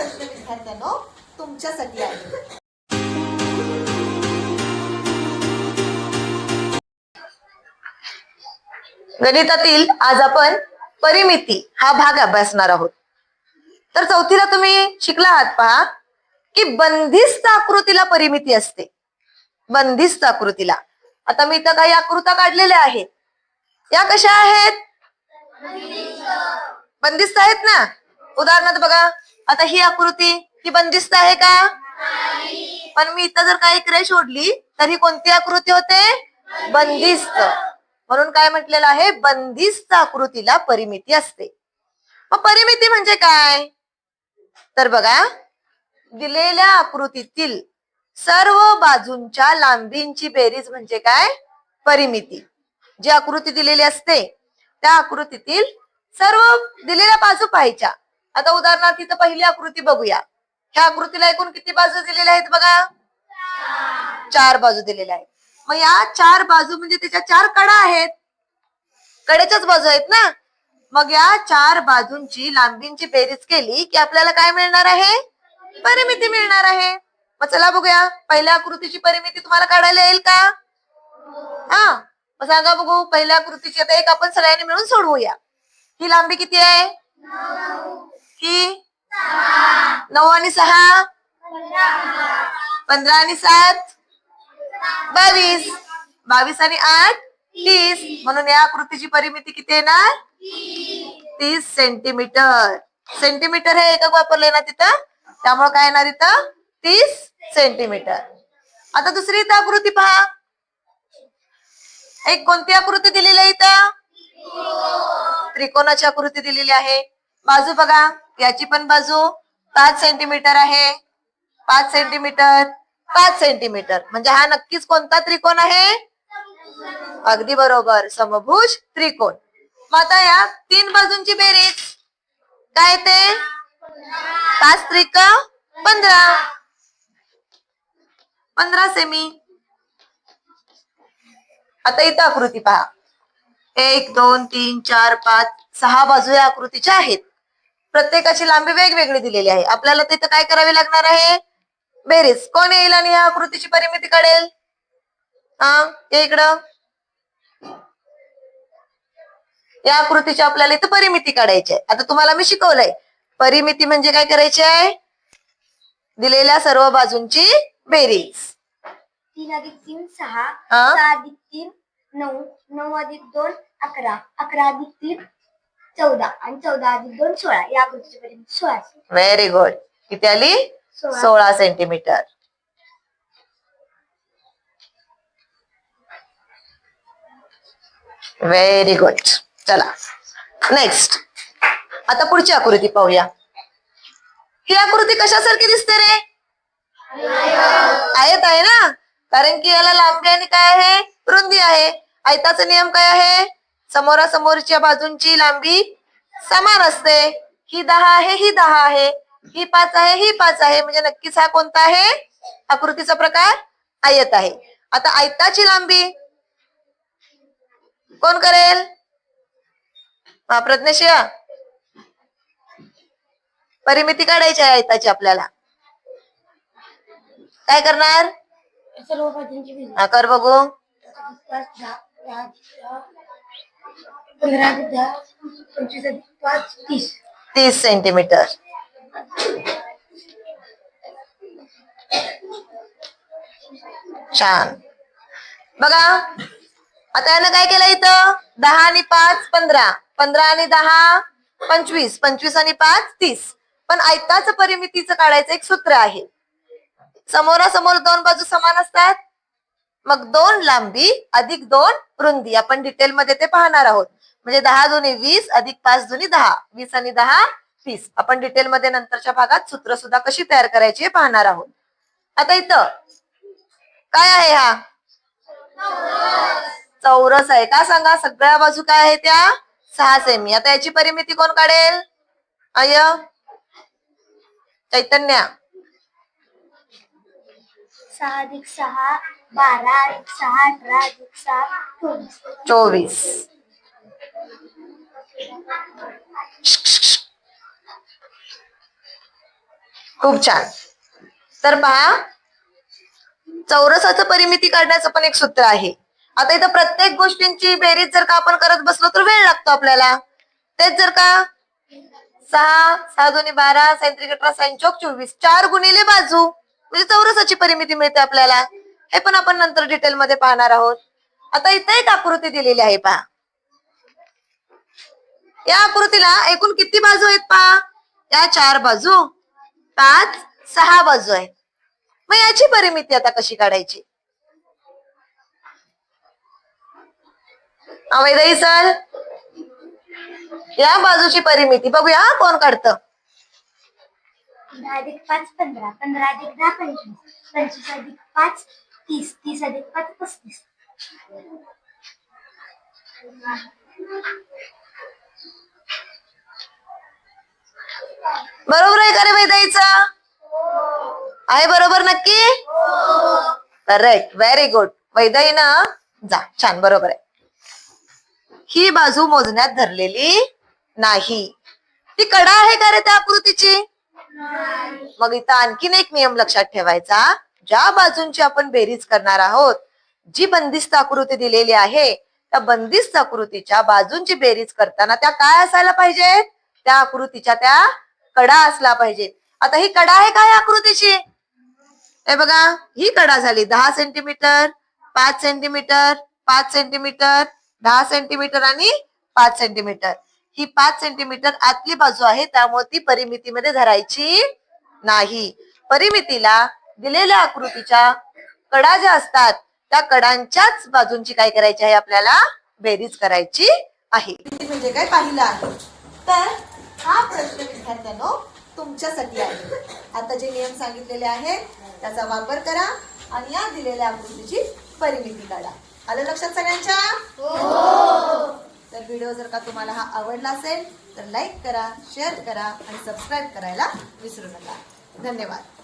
प्रश्न विद्यार्थ्यांनो तुमच्यासाठी आहे. गणितातील आज आपण परिमिती हा भाग अभ्यासणार आहोत. तर चौथीला तुम्ही शिकला आहात पहा की बंदिस्त आकृतीला परिमिती असते. बंदिस्त आकृतीला. आता मी इथं काही आकृत्या काढलेल्या आहेत. या कशा आहेत? बंदिस्त. आहेत ना? उदाहरणार्थ बघा आता ही आकृती ही बंदिस्त आहे का? पण मी इथं जर काही क्रेश सोडली तर ही कोणती आकृती होते? बंदिस्त. म्हणून काय म्हटलेलं आहे? बंदिस्त आकृतीला परिमिती असते. मग परिमिती म्हणजे काय? तर बघा दिलेल्या आकृतीतील सर्व बाजूंच्या लांबींची बेरीज म्हणजे काय? परिमिती. जी आकृती दिलेली असते त्या आकृतीतील सर्व दिलेल्या बाजू पाहायच्या. आता उदाहरणार्थ इथं पहिली आकृती बघूया. ह्या आकृतीला एकूण किती बाजू दिलेल्या आहेत बघा? चार बाजू दिलेल्या आहेत. मग या चार बाजू म्हणजे त्याच्या चार कडा आहेत. कडेच्याच बाजू आहेत ना? मग या चार बाजूंची लांबींची बेरीज केली की आपल्याला काय मिळणार आहे? परिमिती मिळणार आहे. मग चला बघूया. पहिल्या आकृतीची परिमिती तुम्हाला काढायला येईल का? हा. मग सांगा बघू पहिल्या आकृतीची आता एक आपण सगळ्यांनी मिळून सोडवूया. ही लांबी किती आहे? की? नऊ आणि सहा? पंधरा आणि सात? बावीस. बावीस आणि आठ? तीस. म्हणून या आकृतीची परिमिती किती येणार? तीस सेंटीमीटर. सेंटीमीटर हे एकक वापरले ना तिथं? त्यामुळे काय येणार इथं? तीस सेंटीमीटर. आता दुसरी इथं आकृती पहा. एक कोणती आकृती दिलेली आहे इथं? त्रिकोणाची आकृती दिलेली आहे. बाजू बघा. याची पण बाजू पाच सेंटीमीटर आहे. पाच सेंटीमीटर पाच सेंटीमीटर म्हणजे हा नक्कीच कोणता त्रिकोण आहे? अगदी बरोबर. समभुज त्रिकोण. मग आता या तीन बाजूंची बेरीज. काय ते पाच त्रिक पंधरा. पंधरा सेमी आता इथं आकृती पहा. एक दोन तीन चार पाच सहा बाजू या आकृतीच्या आहेत. प्रत्येकाची लांबी वेगवेगळी दिलेली आहे. आपल्याला तिथं काय करावी लागणार आहे? बेरीज. कोण येईल आणि या आकृतीची परिमिती काढेल हा? ये इकडं. या आकृतीची आपल्याला इथं परिमिती काढायची आहे. आता तुम्हाला मी शिकवलंय. परिमिती म्हणजे काय करायची आहे? दिलेल्या सर्व बाजूंची बेरीज. तीन अधिक तीन सहा. हा? सहा अधिक तीन नऊ. नऊ अधिक दोन अकरा. अकरा अधिक तीन चौदा आणि चौदा अधिक दोन सोळा. या आकृतीची सोळा असेल. व्हेरी गुड किती आली? सोळा. सोळा सेंटीमीटर व्हेरी गुड चला. नेक्स्ट आता पुढची आकृती पाहूया. ही आकृती कशासारखी दिसते रे? आयत आहे ना? कारण की याला लांबी आणि काय आहे? रुंदी आहे. आयताचा नियम काय आहे? समोरासमोरच्या बाजूंची लांबी समान असते. ही दहा आहे ही दहा आहे. ही पाच आहे ही पाच आहे. म्हणजे नक्कीच हा कोणता आहे? आकृतीचा प्रकार आयत आहे. आता आयताची लांबी कोण करेल? हा प्रज्ञशिया. परिमिती काढायची आहे आयताची आपल्याला. काय करणार? सर्व बाजूंची. हा कर बघू. पंधरा दहा पंचवीस अधिक पाच तीस. तीस सेंटीमीटर. छान. बघा आता यानं काय केलं इथं? दहा आणि पाच पंधरा. पंधरा आणि दहा पंचवीस. पंचवीस आणि पाच तीस. पण आयताचं परिमितीचं काढायचं एक सूत्र आहे. समोरासमोर दोन बाजू समान असतात. मग दोन लांबी अधिक दोन रुंदी. आपण डिटेल मध्ये ते पाहणार आहोत. म्हणजे दहा दोन्ही वीस अधिक पाच दोन्ही दहा. वीस आणि दहा तीस. आपण डिटेल मध्ये नंतरच्या भागात सूत्र सुद्धा कशी तयार करायची हे पाहणार आहोत. आता इथं काय आहे हा? चौरस आहे का? सांगा. सगळ्या बाजू काय आहे त्या? सहा सेमी आता याची परिमिती कोण काढेल? अय चैतन्या. सहा अधिक सहा बारा सहा अठरा अधिक सहा चोवीस. चोवीस खूप छान. तर पहा चौरसाचं परिमिती करण्याचं पण एक सूत्र आहे. आता इथं प्रत्येक गोष्टींची बेरीज जर का आपण करत बसलो तर वेळ लागतो आपल्याला. तेच जर का सहा सहा दोन्ही बारा सायंत्रिक अठरा सायंचोक चोवीस चार गुणिले बाजू म्हणजे चौरसाची परिमिती मिळते आपल्याला. हे पण आपण नंतर डिटेलमध्ये पाहणार आहोत. आता इथे एक आकृती दिलेली आहे पहा. या आकृतीला एकूण किती बाजू आहेत पहा? या चार बाजू पाच सहा बाजू आहेत. मग याची परिमिती आता कशी काढायची? अवैधही सर या बाजूची परिमिती बघूया कोण काढतं. दहा अधिक पाच पंधरा. पंधरा अधिक दहा पंचवीस. पंचवीस अधिक पाच तीस तीस अधिक पाच पस्तीस. बरोबर आहे का रे वैदाईचा आहे बरोबर नक्की? करेक्ट व्हेरी गुड वैदाई ना जा छान बरोबर आहे. ही बाजू मोजण्यात धरलेली नाही. ती कडा आहे का रे त्या आकृतीची? मग इथं आणखीन एक नियम लक्षात ठेवायचा. ज्या बाजूंची आपण बेरीज करणार आहोत जी बंदिस्त आकृती दिलेली आहे त्या बंदिस्त आकृतीच्या बाजूंची बेरीज करताना त्या काय असायला पाहिजेत? त्या आकृतीच्या त्या कडा असला पाहिजे. आता ही कडा आहे काय आकृतीची? हे बघा ही कडा झाली. दहा सेंटीमीटर पाच सेंटीमीटर पाच सेंटीमीटर दहा सेंटीमीटर आणि पाच सेंटीमीटर. ही पाच सेंटीमीटर आतली बाजू आहे त्यामुळे ती परिमितीमध्ये धरायची नाही. परिमितीला दिलेल्या आकृतीच्या कडा ज्या असतात त्या कडांच्याच बाजूंची काय करायची आहे आपल्याला? बेरीज करायची आहे. म्हणजे काय पाहिलं आहे? तर हा प्रश्न विद्यार्थ्यांनो तुमच्यासाठी आहे. आता जे नियम सांगितलेले आहेत त्याचा वापर करा आणि या दिलेल्या आकृतीची परिमिती काढा. आलं लक्षात सगळ्यांच्या? हो. तर व्हिडिओ जर का तुम्हाला हा आवडला असेल तर लाईक करा शेअर करा आणि सबस्क्राईब करायला विसरू नका. धन्यवाद.